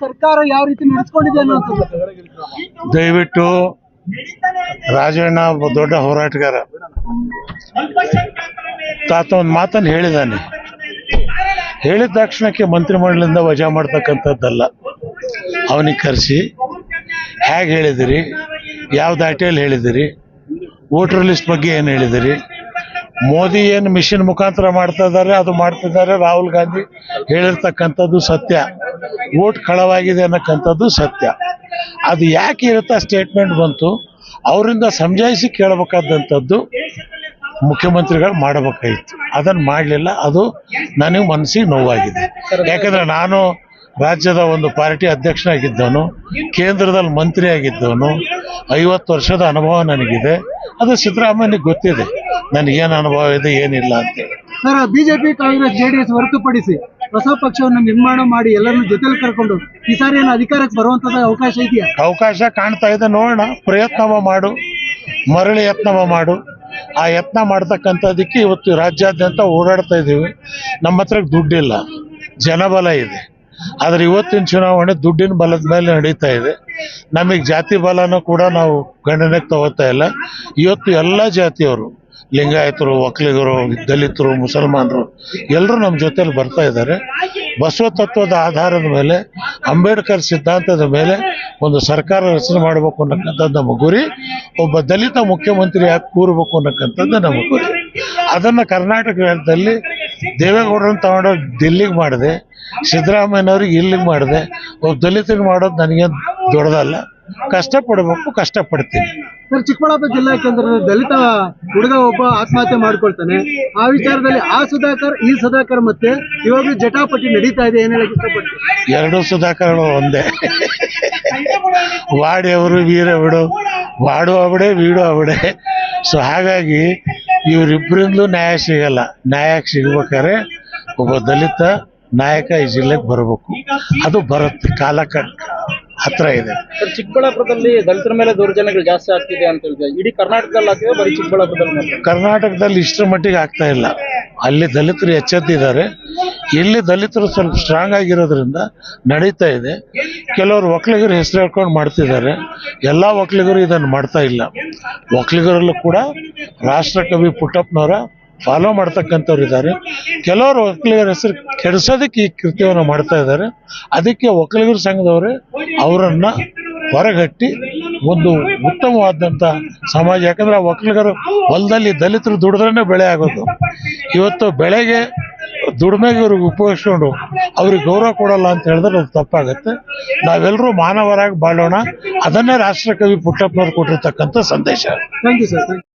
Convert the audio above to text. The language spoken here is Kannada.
ಸರ್ಕಾರ ಯಾವ ರೀತಿ ನಡೆಸ್ಕೊಂಡಿದೆ ಅನ್ನೋದು. ದಯವಿಟ್ಟು ರಾಜಣ್ಣ ಒಬ್ಬ ದೊಡ್ಡ ಹೋರಾಟಗಾರ. ತಾತ ಒಂದು ಮಾತನ್ನು ಹೇಳಿದ್ದಾನೆ ಹೇಳಿದ ತಕ್ಷಣಕ್ಕೆ ಮಂತ್ರಿಮಂಡಲದಿಂದ ವಜಾ ಮಾಡ್ತಕ್ಕಂಥದ್ದಲ್ಲ. ಅವನಿಗೆ ಕರೆಸಿ. ಹೇಗೆ ಹೇಳಿದಿರಿ? ಯಾವ ದಾಟಿಯಲ್ಲಿ ಹೇಳಿದಿರಿ? ವೋಟರ್ ಲಿಸ್ಟ್ ಬಗ್ಗೆ ಏನು ಹೇಳಿದಿರಿ? ಮೋದಿ ಏನು ಮಿಷಿನ್ ಮುಖಾಂತರ ಮಾಡ್ತಾ ಇದ್ದಾರೆ, ಅದು ಮಾಡ್ತಿದ್ದಾರೆ ರಾಹುಲ್ ಗಾಂಧಿ ಹೇಳಿರ್ತಕ್ಕಂಥದ್ದು ಸತ್ಯ. ವೋಟ್ ಕಳವಾಗಿದೆ ಅನ್ನಕ್ಕಂಥದ್ದು ಸತ್ಯ. ಅದು ಯಾಕೆ ಇರುತ್ತಾ ಸ್ಟೇಟ್ಮೆಂಟ್ ಬಂತು? ಅವರಿಂದ ಸಮಜಾಯಿಸಿ ಕೇಳಬೇಕಾದಂಥದ್ದು ಮುಖ್ಯಮಂತ್ರಿಗಳು ಮಾಡಬೇಕಾಗಿತ್ತು. ಅದನ್ನು ಮಾಡಲಿಲ್ಲ, ಅದು ನನಗೆ ಮನಸ್ಸಿಗೆ ನೋವಾಗಿದೆ. ಯಾಕಂದರೆ ನಾನು ರಾಜ್ಯದ ಒಂದು ಪಾರ್ಟಿ ಅಧ್ಯಕ್ಷನಾಗಿದ್ದವನು ಕೇಂದ್ರದಲ್ಲಿ ಮಂತ್ರಿಯಾಗಿದ್ದವನು ಐವತ್ತು ವರ್ಷದ ಅನುಭವ ನನಗಿದೆ. ಅದು ಸಿದ್ದರಾಮಯ್ಯನಿಗೆ ಗೊತ್ತಿದೆ ನನಗೇನು ಅನುಭವ ಇದೆ ಏನಿಲ್ಲ ಅಂತ. ಸರ್ ಬಿಜೆಪಿ ಕಾಂಗ್ರೆಸ್ ಜೆಡಿಎಸ್ ಹೊರತುಪಡಿಸಿ ಹೊಸ ಪಕ್ಷವನ್ನು ನಿರ್ಮಾಣ ಮಾಡಿ ಎಲ್ಲರನ್ನು ಜೊತೆಲಿ ಕರ್ಕೊಂಡು ಈ ಸಾರಿ ಏನು ಅಧಿಕಾರಕ್ಕೆ ಬರುವಂತದ ಅವಕಾಶ ಇದೆಯಾ? ಅವಕಾಶ ಕಾಣ್ತಾ ಇದೆ ನೋಡೋಣ. ಪ್ರಯತ್ನ ಮಾಡು. ಮರಳಿ ಯತ್ನವ ಮಾಡು. ಆ ಯತ್ನ ಮಾಡ್ತಕ್ಕಂಥದ್ದಕ್ಕೆ ಇವತ್ತು ರಾಜ್ಯಾದ್ಯಂತ ಓಡಾಡ್ತಾ ಇದ್ದೀವಿ. ನಮ್ಮ ಹತ್ರ ದುಡ್ಡಿಲ್ಲ. ಜನಬಲ ಇದೆ. ಆದರೆ ಇವತ್ತಿನ ಚುನಾವಣೆ ದುಡ್ಡಿನ ಬಲದ ಮೇಲೆ ನಡೀತಾ ಇದೆ. ನಮಗೆ ಜಾತಿ ಬಲನೂ ಕೂಡ ನಾವು ಗಣನೆಗೆ ತಗೋತಾ ಇಲ್ಲ. ಇವತ್ತು ಎಲ್ಲ ಜಾತಿಯವರು, ಲಿಂಗಾಯತರು, ಒಕ್ಕಲಿಗರು, ದಲಿತರು, ಮುಸಲ್ಮಾನರು ಎಲ್ಲರೂ ನಮ್ಮ ಜೊತೆಯಲ್ಲಿ ಬರ್ತಾ ಇದ್ದಾರೆ ಬಸವ ತತ್ವದ ಆಧಾರದ ಮೇಲೆ, ಅಂಬೇಡ್ಕರ್ ಸಿದ್ಧಾಂತದ ಮೇಲೆ ಒಂದು ಸರ್ಕಾರ ರಚನೆ ಮಾಡಬೇಕು ಅನ್ನಕ್ಕಂಥದ್ದು ನಮ್ಮ ಗುರಿ. ಒಬ್ಬ ದಲಿತ ಮುಖ್ಯಮಂತ್ರಿ ಯಾಕೆ ಕೂರಬೇಕು ಅನ್ನಕ್ಕಂಥದ್ದು ನಮ್ಮ ಗುರಿ. ಅದನ್ನು ಕರ್ನಾಟಕ ರಾಜ್ಯದಲ್ಲಿ ದೇವೇಗೌಡರನ್ನ ತಗೊಂಡು ದಿಲ್ಲಿಗೆ ಮಾಡಿದೆ ಸಿದ್ದರಾಮಯ್ಯನವ್ರಿಗೆ ಇಲ್ಲಿಗೆ ಮಾಡಿದೆ. ಒಬ್ಬ ದಲಿತರಿಗೆ ಮಾಡೋದು ನನಗೇನು ದೊಡ್ಡದಲ್ಲ. ಕಷ್ಟಪಡಬೇಕು ಕಷ್ಟಪಡ್ತೀನಿ. ಸರ್ ಚಿಕ್ಕಬಳ್ಳಾಪುರ ಜಿಲ್ಲಾ ಕೇಂದ್ರ ದಲಿತ ಹುಡುಗ ಒಬ್ಬ ಆತ್ಮಹತ್ಯೆ ಮಾಡ್ಕೊಳ್ತಾನೆ. ಆ ವಿಚಾರದಲ್ಲಿ ಆ ಸುಧಾಕರ್ ಈ ಸುಧಾಕರ್ ಮತ್ತೆ ಇವಾಗ ಜಟಾಪಟಿ ನಡೀತಾ ಇದೆ ಏನ್ ಎರಡು ಇಷ್ಟಪಡ್ತೀನಿ ಎರಡೂ ಸುಧಾಕರ್ಗಳು ಒಂದೇ. ವಾಡಿಯವರು ವೀರವಿಡು ವಾಡು ಅವಡೆ ವೀಡು ಅವಡೆ ಸೊ ಹಾಗಾಗಿ ಇವರಿಬ್ಬರಿಂದಲೂ ನ್ಯಾಯ ಸಿಗಲ್ಲ. ನ್ಯಾಯ ಸಿಗ್ಬೇಕಾದ್ರೆ ಒಬ್ಬ ದಲಿತ ನಾಯಕ ಈ ಜಿಲ್ಲೆಗೆ ಬರಬೇಕು. ಅದು ಬರುತ್ತೆ. ಕಾಲಕ್ಕೆ ಹತ್ರ ಇದೆ. ಸರ್ ಚಿಕ್ಕಬಳ್ಳಾಪುರದಲ್ಲಿ ದಲಿತರ ಮೇಲೆ ದೌರ್ಜನ್ಯಗಳು ಜಾಸ್ತಿ ಆಗ್ತಿದೆ ಅಂತ ಹೇಳಿದ್ರೆ ಇಡೀ ಕರ್ನಾಟಕದಲ್ಲಿ ಆಗ್ತಿದೆ ಬರೀ ಚಿಕ್ಕಬಳ್ಳಾಪುರದಲ್ಲಿ ಮಾತ್ರ? ಕರ್ನಾಟಕದಲ್ಲಿ ಇಷ್ಟರ ಮಟ್ಟಿಗೆ ಆಗ್ತಾ ಇಲ್ಲ. ಅಲ್ಲಿ ದಲಿತರು ಎಚ್ಚೆತ್ತಿದ್ದಾರೆ. ಇಲ್ಲಿ ದಲಿತರು ಸ್ವಲ್ಪ ಸ್ಟ್ರಾಂಗ್ ಆಗಿರೋದ್ರಿಂದ ನಡೀತಾ ಇದೆ. ಕೆಲವರು ಒಕ್ಕಲಿಗರು ಹೆಸರು ಹೇಳ್ಕೊಂಡು ಮಾಡ್ತಿದ್ದಾರೆ. ಎಲ್ಲ ಒಕ್ಕಲಿಗರು ಇದನ್ನು ಮಾಡ್ತಾ ಇಲ್ಲ. ಒಕ್ಕಲಿಗರಲ್ಲೂ ಕೂಡ ರಾಷ್ಟ್ರಕವಿ ಪುಟ್ಟಪ್ಪನವರ ಫಾಲೋ ಮಾಡ್ತಕ್ಕಂಥವ್ರು ಇದ್ದಾರೆ. ಕೆಲವರು ಒಕ್ಕಲಿಗರ ಹೆಸರು ಕೆಡಿಸೋದಕ್ಕೆ ಈ ಕೃತ್ಯವನ್ನು ಮಾಡ್ತಾ ಇದ್ದಾರೆ. ಅದಕ್ಕೆ ಒಕ್ಕಲಿಗರ ಸಂಘದವರೇ ಅವರನ್ನು ಹೊರಗಟ್ಟಿ ಒಂದು ಉತ್ತಮವಾದಂಥ ಸಮಾಜ. ಯಾಕಂದ್ರೆ ಆ ಒಕ್ಕಲಿಗರು ಹೊಲದಲ್ಲಿ ದಲಿತರು ದುಡಿದ್ರೇ ಬೆಳೆ ಆಗೋದು. ಇವತ್ತು ಬೆಳೆಗೆ ದುಡಿಮೆಗೆ ಇವ್ರಿಗೆ ಉಪಯೋಗಿಸ್ಕೊಂಡು ಅವ್ರಿಗೆ ಗೌರವ ಕೊಡಲ್ಲ ಅಂತ ಹೇಳಿದ್ರೆ ಅದು ತಪ್ಪಾಗುತ್ತೆ. ನಾವೆಲ್ಲರೂ ಮಾನವರಾಗಿ ಬಾಳೋಣ. ಅದನ್ನೇ ರಾಷ್ಟ್ರಕವಿ ಪುಟ್ಟಪ್ಪನವ್ರು ಕೊಟ್ಟಿರ್ತಕ್ಕಂಥ ಸಂದೇಶ. Thank you sir